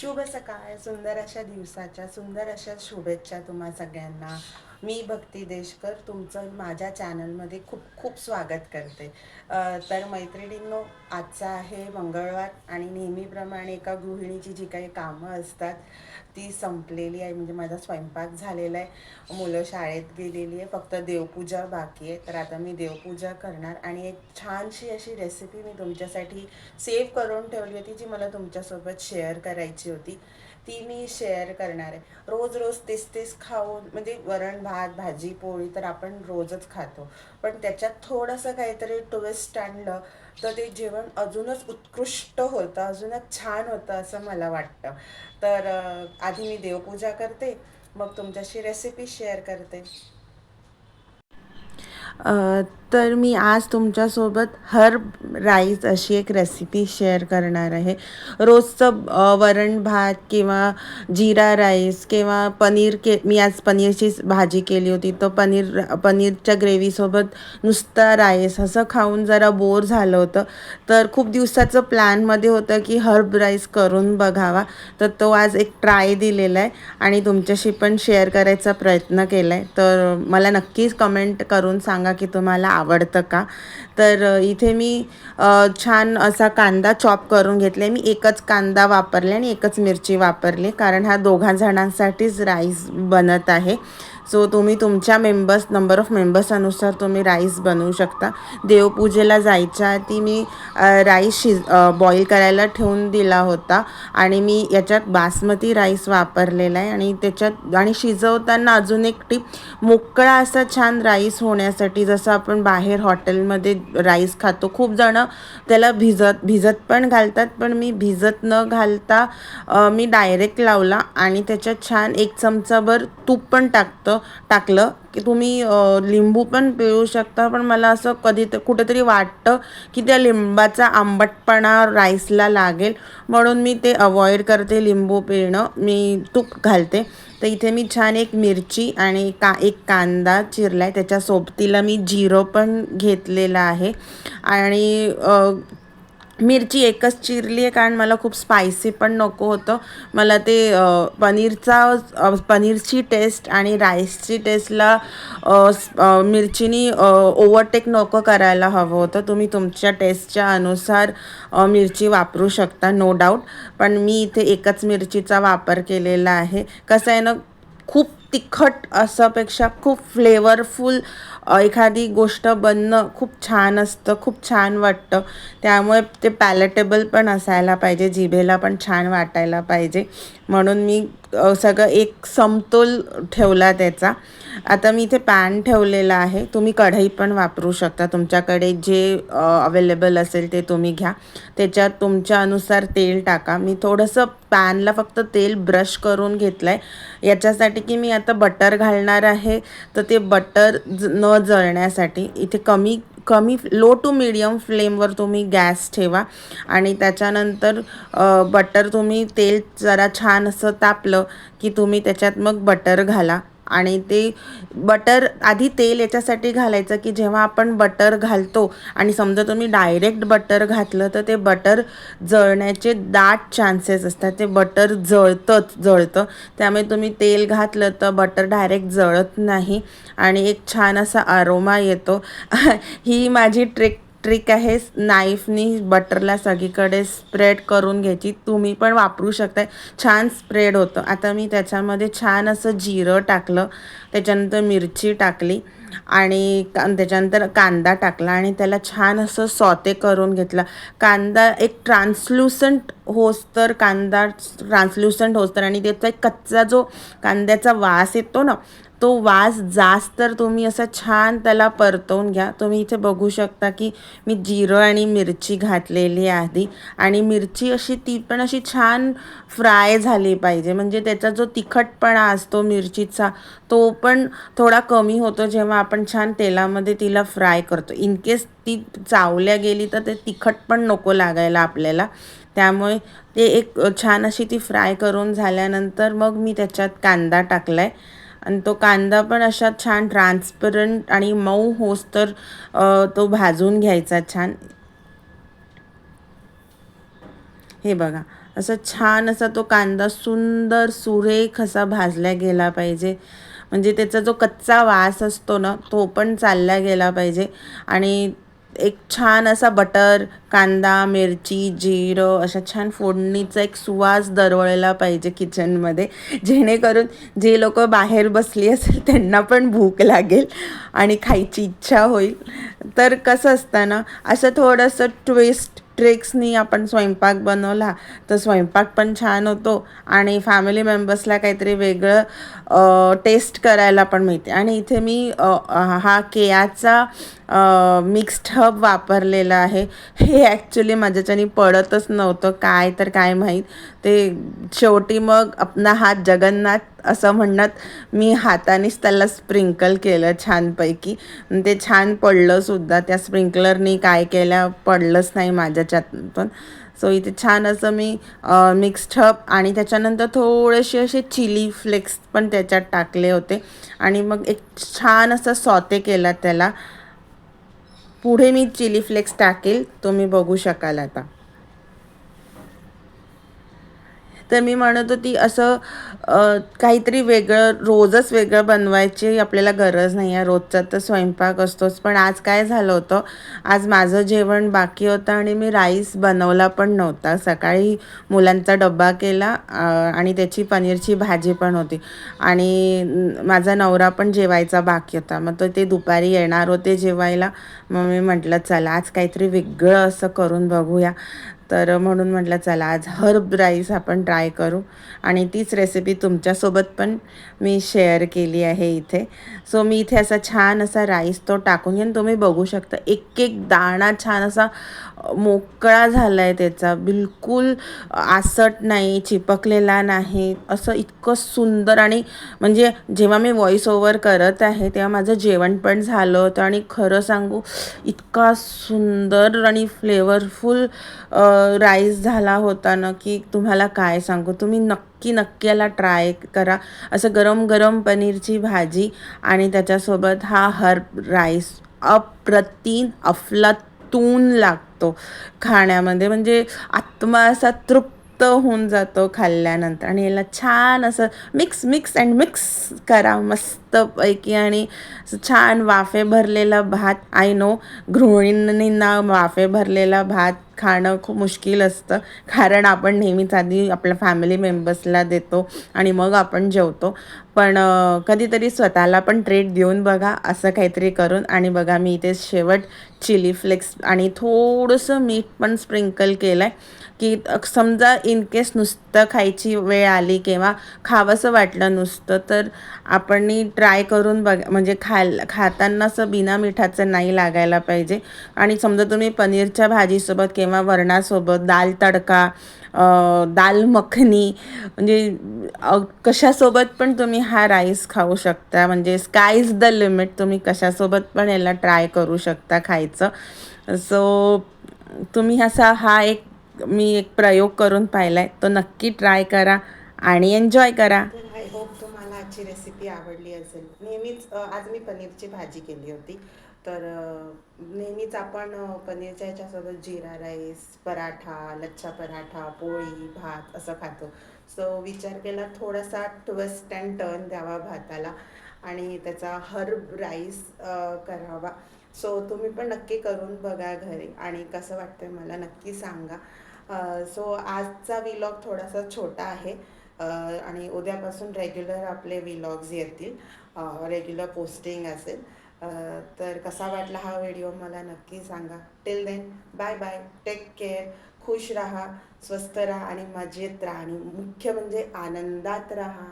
शुभ सकाळ सुंदर अशा दिवसाच्या सुंदर अशा शुभेच्छा तुम्हा सगळ्यांना. मी भक्ती देशकर तुमचं माझ्या चॅनलमध्ये खूप खूप स्वागत करते. तर मैत्रिणींनो आजचा आहे मंगळवार आणि नेहमीप्रमाणे एका गृहिणीची जी काही कामं असतात ती संपलेली आहे. म्हणजे माझा स्वयंपाक झालेला आहे. मुलं शाळेत गेलेली आहे. फक्त देवपूजा बाकी आहे. तर आता मी देवपूजा करणार आणि एक छानशी अशी रेसिपी मी तुमच्यासाठी सेव्ह करून ठेवली होती जी मला तुमच्यासोबत शेअर करायची होती. ती मी शेअर करणार आहे. रोज रोज तेच तेच खाऊन म्हणजे वरण भात भाजी पोळी तर आपण रोजच खातो. पण त्याच्यात थोडंसं काहीतरी ट्विस्ट आणलं तर ते जेवण अजूनच उत्कृष्ट होतं अजूनच छान होतं असं मला वाटतं. तर आधी मी देवपूजा करते मग तुमच्याशी रेसिपी शेअर करते. तर मी आज तुमच्यासोबत हर्ब राईस अशी एक रेसिपी शेअर करणार आहे. रोजचं वरण भात किंवा जिरा राईस किंवा पनीर के मी आज पनीरची भाजी केली होती. तर पनीर पनीरच्या ग्रेव्हीसोबत नुसता राईस असं खाऊन जरा बोर झालं होतं. तर खूप दिवसाचं प्लॅनमध्ये होतं की हर्ब राईस करून बघावा. तर तो आज एक ट्राय दिलेला आहे आणि तुमच्याशी पण शेअर करायचा प्रयत्न केला आहे तर मला नक्कीच कमेंट करून सांगा की तुम्हाला आवडतं का? तर इथे मी छान असा कांदा चॉप करून घेतला. मी एकच कांदा वापरले आणि एकच मिरची वापरली. कारण हा दोघा जणांसाठीच राईस बनत आहे. सो तुम्ही तुमच्या मेंबर्स नंबर ऑफ मेंबर्स तुम्ही राईस बनवू शकता. देवपूजेला जायच्या आधी मी राईस शिज बॉईल करायला ठेवून दिला होता आणि मी याच्यात बासमती राईस वापरलेला आहे आणि त्याच्यात आणि शिजवताना अजून एक टीप मोकळा असा छान राईस होण्यासाठी जसं आपण बाहेर हॉटेलमध्ये राईस खातो खूप जणं त्याला भिजत भिजत पण घालतात पण मी भिजत न घालता मी डायरेक्ट लावला आणि त्याच्यात छान एक चमचाभर तूप पण टाकतं. टाकलं की तुम्ही लिंबू पण पिळू शकता. पण मला असं कधी तर कुठेतरी वाटतं की त्या लिंबाचा आंबटपणा राईसला लागेल. म्हणून मी ते अवॉइड करते लिंबू पिळणं. मी तूप घालते. तर इथे मी छान एक मिरची आणि का एक कांदा चिरला आहे त्याच्या सोबतीला मी जिरं पण घेतलेलं आहे. आणि मिरची एकच चिरली आहे कारण मला खूप स्पायसी पण नको होतं. मला ते पनीरचा पनीरची टेस्ट आणि राईसची टेस्टला मिरचीनी ओव्हरटेक नको करायला हवं होतं. तुम्ही तुमच्या टेस्टच्या अनुसार मिरची वापरू शकता नो डाऊट पण मी इथे एकच मिरचीचा वापर केलेला आहे. कसं आहे ना खूप तिखट असंपेक्षा खूप फ्लेवरफुल एखादी गोष्ट बनणं खूप छान असतं खूप छान वाटतं. त्यामुळे ते पॅलेटेबल पण असायला पाहिजे जिभेला पण छान वाटायला पाहिजे. म्हणून मी सगळं एक समतोल ठेवला त्याचा. आता मी इथे पॅन ठेवलेला आहे. तुम्ही कढई पण वापरू शकता. तुमच्याकडे जे अवेलेबल असेल ते तुम्ही घ्या. त्याच्यात तुमच्या अनुसार तेल टाका. मी थोडंसं पॅनला फक्त तेल ब्रश करून घेतलं आहे याच्यासाठी की मी आता बटर घालणार आहे. तर ते बटर ज जळण्यासाठी. इथे कमी कमी लो टू मिडियम फ्लेमवर तुम्ही गॅस ठेवा. आणि त्याच्यानंतर बटर तुम्ही तेल जरा छान असं तापलं की तुम्ही त्याच्यात मग बटर घाला. आणि ते बटर आधी तेल याच्यासाठी घालायचं की जेव्हा आपण बटर घालतो आणि समजा तुम्ही डायरेक्ट बटर घातलं तर ते बटर जळण्याचे दाट चान्सेस असतात. ते बटर जळतंच जळतं. त्यामुळे तुम्ही तेल घातलं तर बटर डायरेक्ट जळत नाही आणि एक छान असा अरोमा येतो. ही माझी ट्रिक ट्रिक आहे. नाईफनी बटरला सगळीकडे स्प्रेड करून घ्यायची. तुम्ही पण वापरू शकताय. छान स्प्रेड होतं. आता मी त्याच्यामध्ये छान असं जिरं टाकलं. त्याच्यानंतर मिरची टाकली. आणि का त्याच्यानंतर कांदा टाकला. आणि त्याला छान असं सॉते करून घेतला. कांदा एक ट्रान्सल्युसंट होस्तर कांदा ट्रान्सल्युसंट होस्तर आणि त्याचा एक कच्चा जो कांद्याचा वास येतो ना तो वास जास्त तर तुम्ही असं छान त्याला परतवून घ्या. तुम्ही इथे बघू शकता की मी जिरं आणि मिरची घातलेली आधी. आणि मिरची अशी ती पण अशी छान फ्राय झाली पाहिजे. म्हणजे त्याचा जो तिखटपणा असतो मिरचीचा तो पण थोडा कमी होतो जेव्हा आपण छान तेलामध्ये तिला फ्राय करतो. इन केस ती चावल्या गेली तर ते तिखट पण नको लागायला आपल्याला. त्यामुळे ते एक छान अशी ती फ्राय करून झाल्यानंतर मग मी त्याच्यात कांदा टाकला आहे आणि तो कांदा पण अशा छान ट्रान्सपरंट आणि मऊ होस तर तो भाजून घ्यायचा छान. हे बघा असं छान असा तो कांदा सुंदर सुरेख असा भाजला गेला पाहिजे. म्हणजे त्याचा जो कच्चा वास असतो ना तो पण चालला गेला पाहिजे. आणि एक छान असा बटर कांदा मिरची जिरं अशा छान फोडणीचा एक सुवास दरवळला पाहिजे किचनमध्ये. जेणेकरून जे लोक बाहेर बसली असेल त्यांना पण भूक लागेल आणि खायची इच्छा होईल. तर कसं असतं ना असं थोडंसं ट्विस्ट ट्रिक्सनी आपण स्वयंपाक बनवला तर स्वयंपाक पण छान होतो आणि फॅमिली मेंबर्सला काहीतरी वेगळं टेस्ट करायला पण मिळते. आणि इथे मी हा केयाचा मिक्स्ड हब वापरलेला आहे. हे ॲक्च्युली माझ्याच्यानी पडतच नव्हतं. काय तर काय माहीत. ते शेवटी मग आपला हात जगन्नाथ असं म्हणत मी हातानेच त्याला स्प्रिंकल केलं छानपैकी. ते छान पडलं सुद्धा. त्या स्प्रिंकलरनी काय केलं पडलंच नाही माझ्याच्यातून सो इथे छान असं मी मिक्स्ड ठप आणि त्याच्यानंतर थोडेसे असे चिली फ्लेक्स पण त्याच्यात टाकले होते. आणि मग एक छान असं सॉते केला त्याला. पुढे मी चिली फ्लेक्स टाकेल. तुम्ही बघू शकाल आता. तर मी म्हणत होती असं काहीतरी वेगळं रोजच वेगळं बनवायची आपल्याला गरज नाही आहे. रोजचा तर स्वयंपाक असतोच. पण आज काय झालं होतं आज माझं जेवण बाकी होतं आणि मी राईस बनवला पण नव्हता. सकाळी मुलांचा डब्बा केला आणि त्याची पनीरची भाजी पण होती. आणि माझा नवरा पण जेवायचा बाकी होता. मग तो ते दुपारी येणार होते जेवायला. मग मी म्हटलं चला आज काहीतरी वेगळं असं करून बघूया. तर म्हणून म्हटलं चला आज हर्ब राईस आपण ट्राय करू. आणि तीच रेसिपी तुमच्यासोबत पण मी शेअर केली आहे इथे. सो मी इथे असा छान असा राईस तो टाकून घेऊन तुम्ही बघू शकता एक एक दाणा छान असा मोकळा झाला आहे त्याचा. बिलकुल आसट नाही चिपकलेला नाही. असं इतकं सुंदर आणि म्हणजे जेव्हा मी व्हॉइस ओव्हर करत आहे तेव्हा माझं जेवण पण झालं होतं. आणि खरं सांगू इतका सुंदर आणि फ्लेवरफुल राईस झाला होता ना की तुम्हाला काय सांगू? तुम्ही नक्की नक्की याला ट्राय करा. असं गरम गरम पनीरची भाजी आणि त्याच्यासोबत हा हर्ब राईस अप्रतिम अफलातून लागतो खाण्यामध्ये. म्हणजे आत्मा असा तृप्त होऊन जातो खाल्ल्यानंतर. आणि याला छान असं मिक्स मिक्स अँड मिक्स करा. मस्त मस्तपैकी आणि छान वाफे भरलेला भात. आय नो गृहिणींना वाफे भरलेला भात खाणं खूप मुश्किल असतं. कारण आपण नेहमीच आधी आपल्या फॅमिली मेंबर्सला देतो आणि मग आपण जेवतो. पण कधीतरी स्वतःला पण ट्रीट देऊन बघा असं काहीतरी करून. आणि बघा मी इथे शेवट चिली फ्लेक्स आणि थोडंसं मीठ पण स्प्रिंकल केलं आहे की समजा इन केस नुसतं खायची वेळ आली किंवा खावंसं वाटलं नुसतं तर आपण ट्राय करून बघ म्हणजे खाल खाताना असं बिना मिठाचं नाही लागायला पाहिजे. आणि समजा तुम्ही पनीरच्या भाजीसोबत किंवा वरणासोबत दाल तडका दाल मखनी म्हणजे कशासोबत पण तुम्ही हा राईस खाऊ शकता. म्हणजे स्काय इज द लिमिट तुम्ही कशासोबत पण याला ट्राय करू शकता खायचं. सो तुम्ही असा हा एक मी एक प्रयोग करून पाहिला आहे तो नक्की ट्राय करा आणि एन्जॉय करा तर आय होप तुम्हाला आजची रेसिपी आवडली असेल. नेहमीच आज मी पनीरची भाजी केली होती. तर नेहमीच आपण पनीरच्या ह्याच्यासोबत जिरा राईस पराठा लच्छा पराठा पोळी भात असं खातो. सो विचार केला थोडासा ट्विस्ट अँड टर्न द्यावा भाताला आणि त्याचा हर्ब राईस करावा. सो तुम्ही पण नक्की करून बघा घरी आणि कसं वाटतं मला नक्की सांगा. सो आजचा विलॉग थोडासा छोटा आहे. आणि उद्यापासून रेग्युलर आपले विलॉग्स येतील. रेग्युलर पोस्टिंग असेल. तर कसा वाटला हा व्हिडिओ मला नक्की सांगा. Till then bye bye take care खुश राहा स्वस्थ राहा आणि मजेत राहा आणि मुख्य म्हणजे आनंदात राहा.